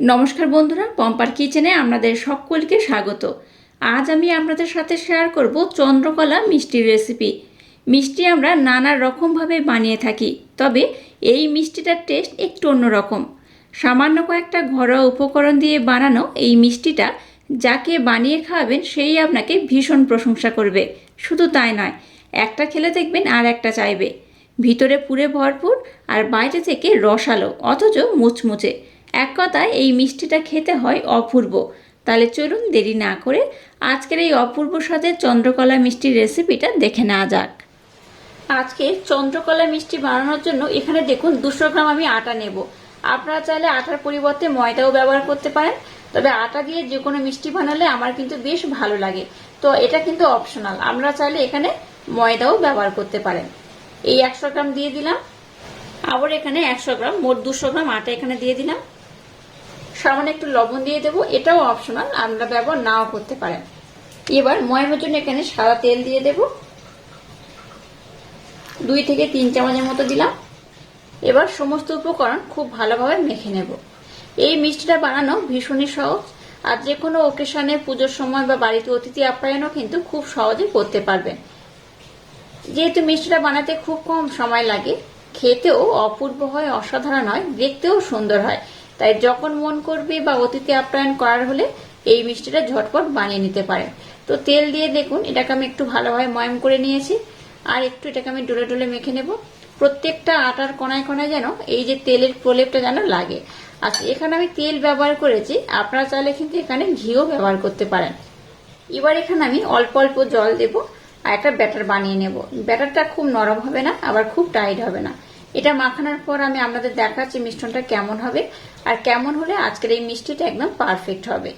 নমস্কার বন্ধুরা, পম্পার কিচেনে আপনাদের সকলকে স্বাগত। আজ আমি আপনাদের সাথে শেয়ার করব চন্দ্রকলা মিষ্টির রেসিপি মিষ্টি আমরা নানা রকমভাবে বানিয়ে থাকি, তবে এই মিষ্টিটার টেস্ট একটু অন্যরকম। সামান্য কয়েকটা ঘরোয়া উপকরণ দিয়ে বানানো এই মিষ্টিটা, যাকে বানিয়ে খাওয়াবেন সেই আপনাকে ভীষণ প্রশংসা করবে। শুধু তাই নয়, একটা খেলে দেখবেন আর একটা চাইবে। ভিতরে পুরে ভরপুর আর বাইরে থেকে রসালো, অথচ মুচমুচে। এক কথায় এই মিষ্টিটা খেতে হয় অপূর্ব। তাহলে চলুন দেরি না করে আজকের এই অপূর্ব স্বাদের চন্দ্রকলা মিষ্টির রেসিপিটা দেখে নেওয়া যাক। আজকে চন্দ্রকলা মিষ্টি বানানোর জন্য এখানে দেখুন দুশো গ্রাম আমি আটা নেব। আপনারা চাইলে আটার পরিবর্তে ময়দাও ব্যবহার করতে পারেন, তবে আটা দিয়ে যে কোনো মিষ্টি বানালে আমার কিন্তু বেশ ভালো লাগে। তো এটা কিন্তু অপশনাল আমরা চাইলে এখানে ময়দাও ব্যবহার করতে পারেন। এই একশো গ্রাম দিয়ে দিলাম। আবার এখানে একশো গ্রাম, মোট দুশো গ্রাম আটা এখানে দিয়ে দিলাম। সামান্য একটু লবণ দিয়ে দেবো, এটাও অপশনাল আমরা ব্যবহার নাও করতে পারেন। এবার ময়মের জন্য এখানে সাদা তেল দিয়ে দেব। দুই থেকে তিন চামচের মতো দিলাম। এবার সমস্ত উপকরণ খুব ভালোভাবে মেখে নেব। এই মিষ্টিটা বানানো ভীষণই সহজ, আর যে কোনো ওকেশনে পুজোর সময় বা বাড়িতে অতিথি আপ্যায়নও কিন্তু খুব সহজে করতে পারবেন। যেহেতু মিষ্টিটা বানাতে খুব কম সময় লাগে, খেতেও অপূর্ব হয়, অসাধারণ হয়, দেখতেও সুন্দর হয়। তাই যখন মন করবে বা অতিথি আপ্যায়ন করার হলে এই মিষ্টিটা ঝটপট বানিয়ে নিতে পারেন। তো তেল দিয়ে দেখুন, এটাকে আমি একটু ভালোভাবে ময়ম করে নিয়েছি। আর একটু এটাকে আমি ডলে ডোলে মেখে নেব। প্রত্যেকটা আটার কোনায় কোনায় যেন এই যে তেলের প্রলেপটা যেন লাগে। আচ্ছা এখানে আমি তেল ব্যবহার করেছি। আপনারা চাইলে কিন্তু এখানে ঘিও ব্যবহার করতে পারেন। এবার এখানে আমি অল্প অল্প জল দেব আর একটা ব্যাটার বানিয়ে নেব। ব্যাটারটা খুব নরম হবে না, আবার খুব টাইট হবে না। এটা মাখানোর পর আমি আপনাদের দেখাচ্ছি মিষ্টনটা কেমন হবে। আর কেমন হলে আজকের এই মিষ্টিটা একদম পারফেক্ট হবে।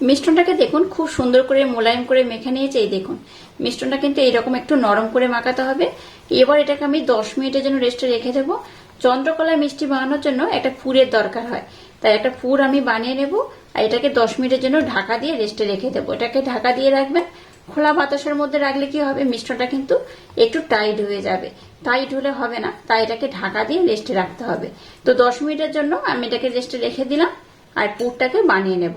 মিষ্টনটাকে দেখুন, খুব সুন্দর করে মোলায়েম করে মেখে নিয়েছে, এই দেখুন। মিষ্টনটা কিন্তু এইরকম একটু নরম করে মাখাতে হবে। এবার এটাকে আমি দশ মিনিটের জন্য রেস্টে রেখে দেবো। চন্দ্রকলা মিষ্টি বানানোর জন্য একটা পুরের দরকার হয়। তাই একটা পুর আমি বানিয়ে নেব আর এটাকে দশ মিনিটের জন্য ঢাকা দিয়ে রেস্টে রেখে দেবো। এটাকে ঢাকা দিয়ে রাখবেন। খোলা বাতাসের মধ্যে রাখলে কি হবে? মিষ্টটা কিন্তু একটু টাইট হয়ে যাবে। টাইট হলে হবে না। তাই এটাকে ঢাকা দিয়ে রেস্টে রাখতে হবে। তো দশ মিনিটের জন্য আমি এটাকে রেস্টে রেখে দিলাম আর পুরটাকে বানিয়ে নেব।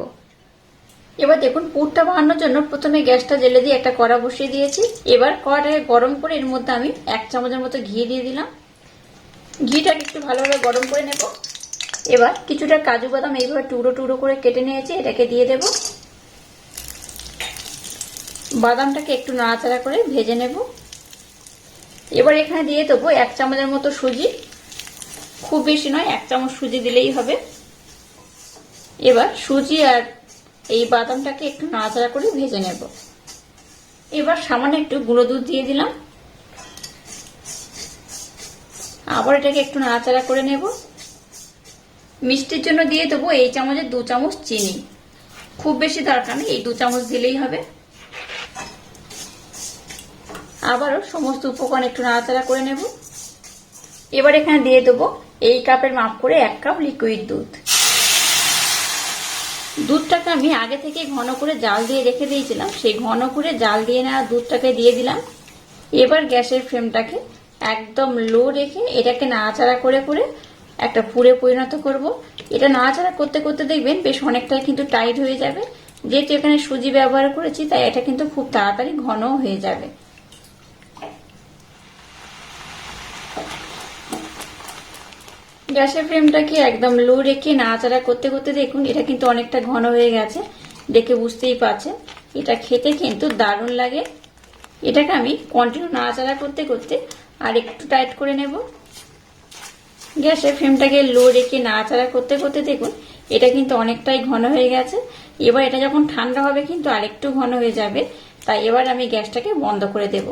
এবার দেখুন, পুরটা বানানোর জন্য প্রথমে গ্যাসটা জেলে দিয়ে একটা কড়া বসিয়ে দিয়েছি। এবার কড়াটাকে গরম করে এর মধ্যে আমি এক চামচের মতো ঘি দিয়ে দিলাম। ঘিটাকে একটু ভালোভাবে গরম করে নেব। এবার কিছুটা কাজু বাদাম এইভাবে টুকরো টুকরো করে কেটে নিয়েছি, এটাকে দিয়ে দেব। বাদামটাকে একটু নাড়াচাড়া করে ভেজে নেব। এবার এখানে দিয়ে দেবো এক চামচের মতো সুজি। খুব বেশি নয়, এক চামচ সুজি দিলেই হবে। এবার সুজি আর এই বাদামটাকে একটু নাড়াচাড়া করে ভেজে নেব। এবার সামান্য একটু গুঁড়ো দুধ দিয়ে দিলাম। আবার এটাকে একটু নাড়াচাড়া করে নেব। মিষ্টির জন্য দিয়ে দেবো এই চামচের দু চামচ চিনি। খুব বেশি দরকার নেই, এই দু চামচ দিলেই হবে। আবারও সমস্ত উপকরণ একটু নাড়াচাড়া করে নেব। এবার এখানে দিয়ে দেবো এই কাপের মাপ করে এক কাপ লিকুইড দুধ। দুধটাকে আমি আগে থেকে ঘন করে জাল দিয়ে রেখে দিয়েছিলাম, সেই ঘন করে জাল দিয়ে নেওয়া দুধটাকে দিয়ে দিলাম। এবার গ্যাসের ফ্লেমটাকে একদম লো রেখে এটাকে নাড়াচাড়া করে করে একটা পুরে পরিণত করব। এটা নাড়াচাড়া করতে করতে দেখবেন বেশ অনেকটাই কিন্তু টাইট হয়ে যাবে। যেহেতু এখানে সুজি ব্যবহার করেছি, তাই এটা কিন্তু খুব তাড়াতাড়ি ঘনও হয়ে যাবে। গ্যাসের ফ্লেমটাকে একদম লো রেখে নাড়াচাড়া করতে করতে দেখুন, এটা কিন্তু অনেকটা ঘন হয়ে গেছে, দেখে বুঝতেই পারছেন। এটা খেতে কিন্তু দারুণ লাগে। এটাকে আমি কন্টিনিউ নাড়াচাড়া করতে করতে আর একটু টাইট করে নেব। গ্যাসের ফ্লেমটাকে লো রেখে নাড়াচাড়া করতে করতে দেখুন, এটা কিন্তু অনেকটাই ঘন হয়ে গেছে। এবার এটা যখন ঠান্ডা হবে কিন্তু আরেকটু ঘন হয়ে যাবে, তাই এবার আমি গ্যাসটাকে বন্ধ করে দেব।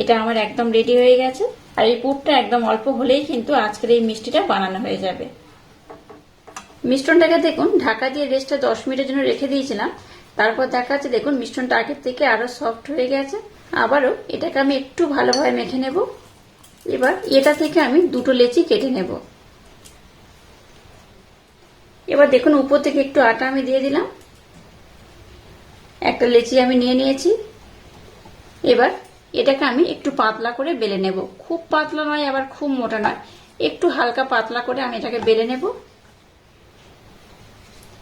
এটা আমার একদম রেডি হয়ে গেছে। আর এই পুরটা একদম অল্প হলেই কিন্তু আজকের এই মিষ্টিটা বানানো হয়ে যাবে। মিষ্টনটাকে দেখুন, ঢাকা দিয়ে রেস্টটা দশ মিনিটের জন্য রেখে দিয়েছিলাম। তারপর দেখা যাচ্ছে, দেখুন মিষ্টনটা আগের থেকে আরও সফট হয়ে গেছে। আবারও এটাকে আমি একটু ভালোভাবে মেখে নেব। এবার এটা থেকে আমি দুটো লেচি কেটে নেব। এবার দেখুন, উপর থেকে একটু আটা আমি দিয়ে দিলাম। একটা লেচি আমি নিয়ে নিয়েছি। এবার এটাকে আমি একটু পাতলা করে বেলে নেব। খুব পাতলা নয়, আবার খুব মোটা নয়। একটু হালকা পাতলা করে আমি এটাকে বেলে নেব।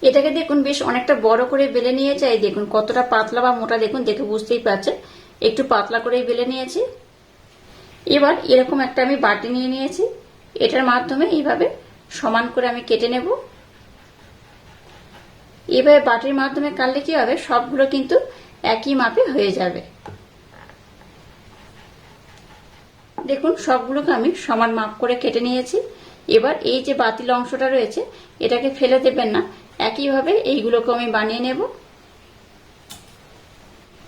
এটাকে দেখুন বেশ অনেকটা বড় করে বেলে নিয়ে এই দেখুন কতটা পাতলা বা মোটা, দেখুন দেখে বুঝতেই পারছেন। একটু পাতলা করে বেলে নিয়েছি। এবার এরকম একটা আমি বাটি নিয়ে নিয়েছি। এটার মাধ্যমে এইভাবে সমান করে আমি কেটে নেব। এভাবে বাটির মাধ্যমে কাটলে কি হবে? সবগুলো কিন্তু একই মাপে হয়ে যাবে। দেখুন, সবগুলোকে আমি সমান মাপ করে কেটে নিয়েছি। এবার এই যে বাতিল অংশটা রয়েছে, এটাকে ফেলে দেবেন না। একইভাবে এইগুলোকে আমি বানিয়ে নেব।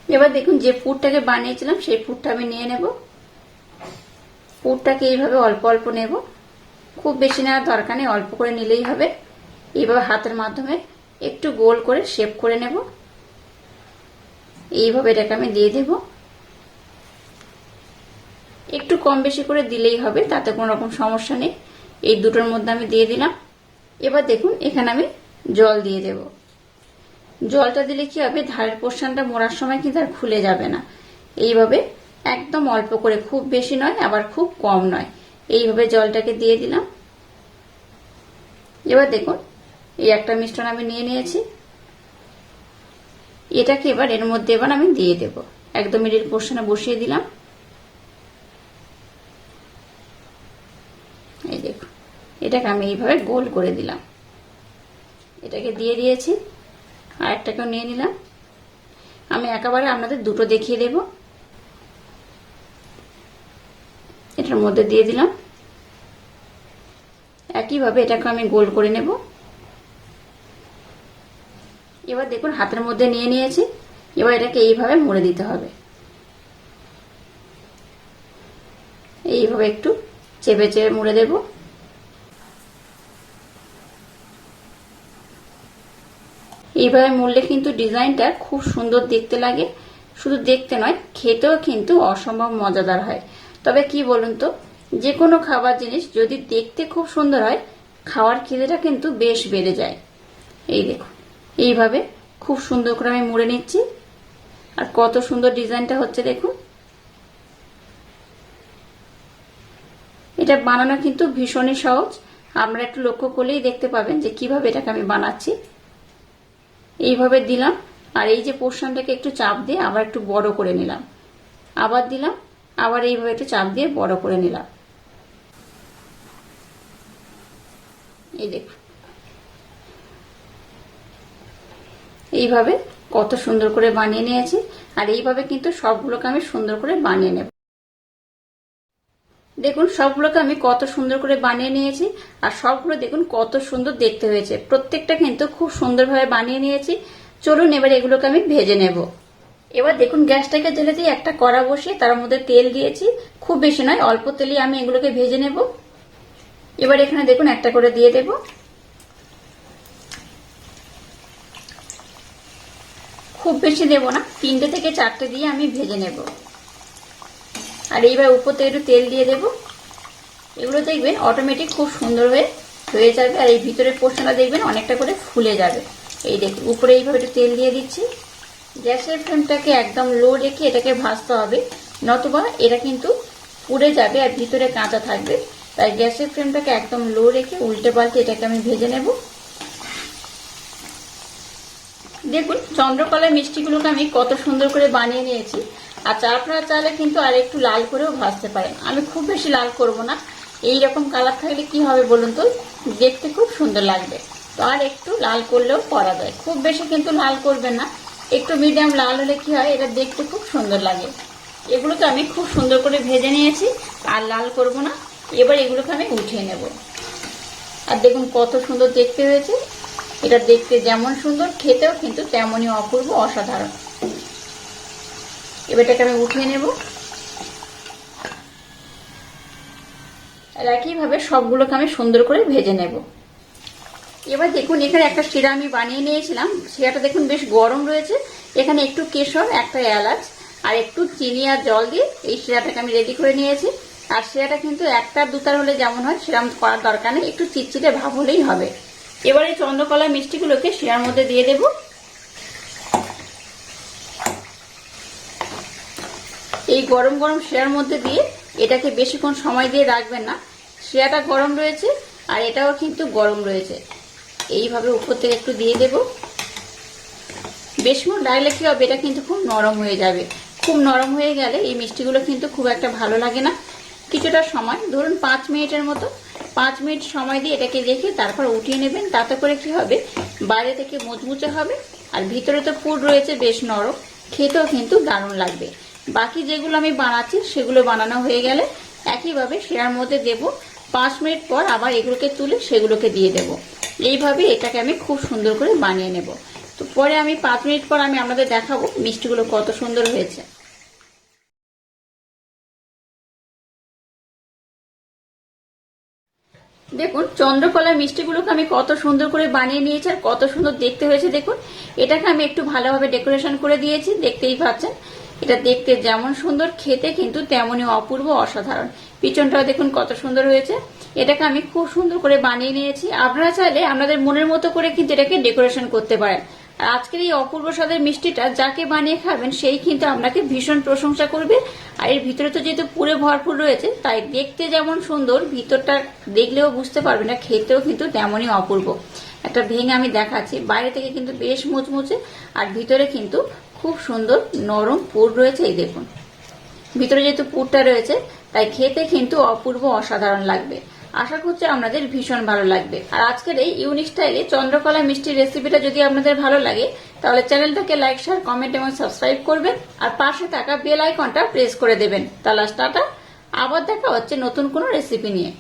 এবার দেখুন, যে পুরটাকে বানিয়েছিলাম, সেই পুরটা আমি নিয়ে নেব। পুরটাকে এইভাবে অল্প অল্প নেব। খুব বেশি নেওয়ার দরকার নেই, অল্প করে নিলেই হবে। এইভাবে হাতের মাধ্যমে একটু গোল করে শেপ করে নেব। এইভাবে এটাকে আমি দিয়ে দেব। একটু কম বেশি করে দিলেই হবে, তাতে কোনো রকম সমস্যা নেই। এই দুটোর মধ্যে আমি দিয়ে দিলাম। এবার দেখুন, এখানে আমি জল দিয়ে দেব। জলটা দিলে কি হবে? ধারের পোর্শনটা মোড়ার সময় কিন্তু আর খুলে যাবে না। এইভাবে একদম অল্প করে, খুব বেশি নয়, আবার খুব কম নয়। এইভাবে জলটাকে দিয়ে দিলাম। এবার দেখুন, এই একটা মিশ্রণ আমি নিয়ে নিয়েছি। এটাকে এবার এর মধ্যে এবার আমি দিয়ে দেব। একদম মিডিল পোর্শনে বসিয়ে দিলাম এই দেখুন এটাকে আমি এইভাবে গোল করে দিলাম। এটাকে দিয়ে দিয়েছি আর একটাকেও নিয়ে নিলাম। আমি একেবারে আপনাদের দুটো দেখিয়ে দেব। এটার মধ্যে দিয়ে দিলাম। একইভাবে এটাকে আমি গোল করে নেব। এবার দেখুন, হাতের মধ্যে নিয়ে নিয়েছি। এবার এটাকে এইভাবে মুড়ে দিতে হবে। এইভাবে একটু চেপে চেপে মুড়ে দেব। এইভাবে মুড়লে কিন্তু ডিজাইনটা খুব সুন্দর দেখতে লাগে। শুধু দেখতে নয়, খেতেও কিন্তু অসম্ভব মজাদার হয়। তবে কি বলুন তো যে কোনো খাবার জিনিস যদি দেখতে খুব সুন্দর হয়, খাওয়ার খিদেটা কিন্তু বেশ বেড়ে যায়। এই দেখুন, এইভাবে খুব সুন্দর করে আমি মুড়ে নিচ্ছি। আর কত সুন্দর ডিজাইনটা হচ্ছে দেখুন। এটা বানানো কিন্তু ভীষণই সহজ। আমরা একটু লক্ষ্য করলেই দেখতে পাবেন যে কীভাবে এটাকে আমি বানাচ্ছি। এইভাবে দিলাম, আর এই যে পোর্শনটাকে একটু চাপ দিয়ে আবার একটু বড় করে নিলাম। আবার দিলাম, আবার এইভাবে একটু চাপ দিয়ে বড় করে নিলাম। এই দেখুন। এইভাবে কত সুন্দর করে বানিয়ে নিয়েছি, আর এইভাবে কিন্তু সবগুলোকে আমি সুন্দর করে বানিয়ে নেব। দেখুন, সবগুলোকে আমি কত সুন্দর করে বানিয়ে নিয়েছি, আর সবগুলো দেখুন কত সুন্দর দেখতে হয়েছে। প্রত্যেকটা কিন্তু খুব সুন্দরভাবে বানিয়ে নিয়েছি। চলুন এবার এগুলোকে আমি ভেজে নেব। এবার দেখুন, গ্যাসটাকে জ্বেলে দিয়ে একটা কড়া বসিয়ে তার মধ্যে তেল দিয়েছি। খুব বেশি নয়, অল্প তেলেই আমি এগুলোকে ভেজে নেব। এবার এখানে দেখুন, একটা করে দিয়ে দেব। খুব বেশি দেব না, তিনটে থেকে চারটে দিয়ে আমি ভেজে নেব। আর এইবার উপর থেকে একটু তেল দিয়ে দেব। এগুলো দেখবেন অটোমেটিক খুব সুন্দর হয়ে হয়ে যাবে আর এই ভিতরের পোর্শনটা দেখবেন অনেকটা করে ফুলে যাবে। এই দেখুন, উপরে এইভাবে একটু তেল দিয়ে দিচ্ছি। গ্যাসের ফ্লেমটাকে একদম লো রেখে এটাকে ভাজতে হবে, নতুবা এটা কিন্তু পুড়ে যাবে আর ভিতরে কাঁচা থাকবে। তাই গ্যাসের ফ্লেমটাকে একদম লো রেখে উল্টে পাল্টে এটাকে আমি ভেজে নেব। দেখুন, চন্দ্রকলা মিষ্টিগুলোকে আমি কত সুন্দর করে বানিয়ে নিয়েছি। আচ্ছা আপনারা চাইলে কিন্তু আর একটু লাল করেও ভাজতে পারেন। আমি খুব বেশি লাল করব না। এই রকম কালার থাকলে কি হবে বলুন তো? দেখতে খুব সুন্দর লাগবে। তো আর একটু লাল করলেও করা যায়। খুব বেশি কিন্তু লাল করবেন না। একটু মিডিয়াম লাল হলে কি হয়? এটা দেখতে খুব সুন্দর লাগে। এগুলোকে আমি খুব সুন্দর করে ভেজে নিয়েছি। আর লাল করব না। এবার এগুলোকে আমি উঠিয়ে নেব। আর দেখুন কত সুন্দর দেখতে হয়েছে। এটা দেখতে যেমন সুন্দর, খেতেও কিন্তু তেমনই অপূর্ব, অসাধারণ। এবার এটাকে আমি উঠিয়ে নেব। আর একইভাবে সবগুলোকে আমি সুন্দর করে ভেজে নেব। এবার দেখুন, এখানে একটা শিরা আমি বানিয়ে নিয়েছিলাম। শিরাটা দেখুন বেশ গরম রয়েছে। এখানে একটু কেশর, একটা এলাচ আর একটু চিনি আর জল দিয়ে এই শিরাটাকে আমি রেডি করে নিয়েছি। আর শিরাটা কিন্তু একটা দুতার হলে যেমন হয়, সেরকম করার দরকার নেই। একটু চিটচিটে ভাব হলেই হবে। এবারে চন্দ্রকলা মিষ্টিগুলোকে শিরার মধ্যে দিয়ে দেব। এই গরম গরম শিরার মধ্যে দিয়ে এটাকে বেশিক্ষণ সময় দিয়ে রাখবেন না। শিরাটা গরম রয়েছে আর এটাও কিন্তু গরম রয়েছে। এইভাবে উপর থেকে একটু দিয়ে দেব। বেশিক্ষণ ডাইলে কি হবে, এটা কিন্তু খুব নরম হয়ে যাবে। খুব নরম হয়ে গেলে এই মিষ্টিগুলো কিন্তু খুব একটা ভালো লাগে না। কিছুটা সময়, ধরুন পাঁচ মিনিটের মতো, পাঁচ মিনিট সময় দিয়ে এটাকে রেখে তারপর উঠিয়ে নেবেন। তাতে করে কি হবে, বাইরে থেকে মুচমুচে হবে আর ভিতরে তো পুর রয়েছে বেশ নরম। খেতেও কিন্তু দারুণ লাগবে। বাকি যেগুলো আমি বানাচ্ছি, সেগুলো বানানো হয়ে গেলে একইভাবে সেরার মধ্যে দেব। পাঁচ মিনিট পর আবার এগুলোকে তুলে সেগুলোকে দিয়ে দেব। এইভাবে এটাকে আমি খুব সুন্দর করে বানিয়ে নেব। তো পরে আমি পাঁচ মিনিট পর আমি আপনাদের দেখাবো মিষ্টিগুলো কত সুন্দর হয়েছে। দেখুন চন্দ্রকলা মিষ্টিগুলোকে আমি কত সুন্দর করে বানিয়ে নিয়েছি আর কত সুন্দর দেখতে হয়েছে। দেখুন, এটাকে আমি একটু ভালোভাবে ডেকোরেশন করে দিয়েছি, দেখতেই পাচ্ছেন। এটা দেখতে যেমন সুন্দর, খেতে কিন্তু তেমনই অপূর্ব অসাধারণ। পিছনটাও দেখুন কত সুন্দর হয়েছে। এটাকে আমি খুব সুন্দর করে বানিয়ে নিয়েছি। আপনারা চাইলে আপনাদের মনের মতো করে কিন্তু এটাকে ডেকোরেশন করতে পারেন। আর আজকের এই অপূর্ব স্বাদের মিষ্টিটা যাকে বানিয়ে খাবেন, সেই কিন্তু আপনাকে ভীষণ প্রশংসা করবে। আর এর ভিতরে তো যেহেতু পুরে ভরপুর রয়েছে, তাই দেখতে যেমন সুন্দর, ভিতরটা দেখলেও বুঝতে পারবে না, খেতেও কিন্তু তেমনই অপূর্ব। একটা ভেঙে আমি দেখাচ্ছি। বাইরে থেকে কিন্তু বেশ মুচমুচে, আর ভিতরে কিন্তু খুব সুন্দর নরম পুর রয়েছে, এই দেখুন। ভিতরে যেহেতু পুরটা রয়েছে, তাই খেতে কিন্তু অপূর্ব অসাধারণ লাগবে। আশা করছি আপনাদের ভীষণ ভালো লাগবে। আর আজকের এই ইউনিক স্টাইলে চন্দ্রকলা মিষ্টির রেসিপিটা যদি আপনাদের ভালো লাগে, তাহলে চ্যানেলটাকে লাইক শেয়ার কমেন্ট এবং সাবস্ক্রাইব করবেন। আর পাশে থাকা বেল আইকনটা প্রেস করে দেবেন। তাহলে টাটা। আবার দেখা হচ্ছে নতুন কোনো রেসিপি নিয়ে।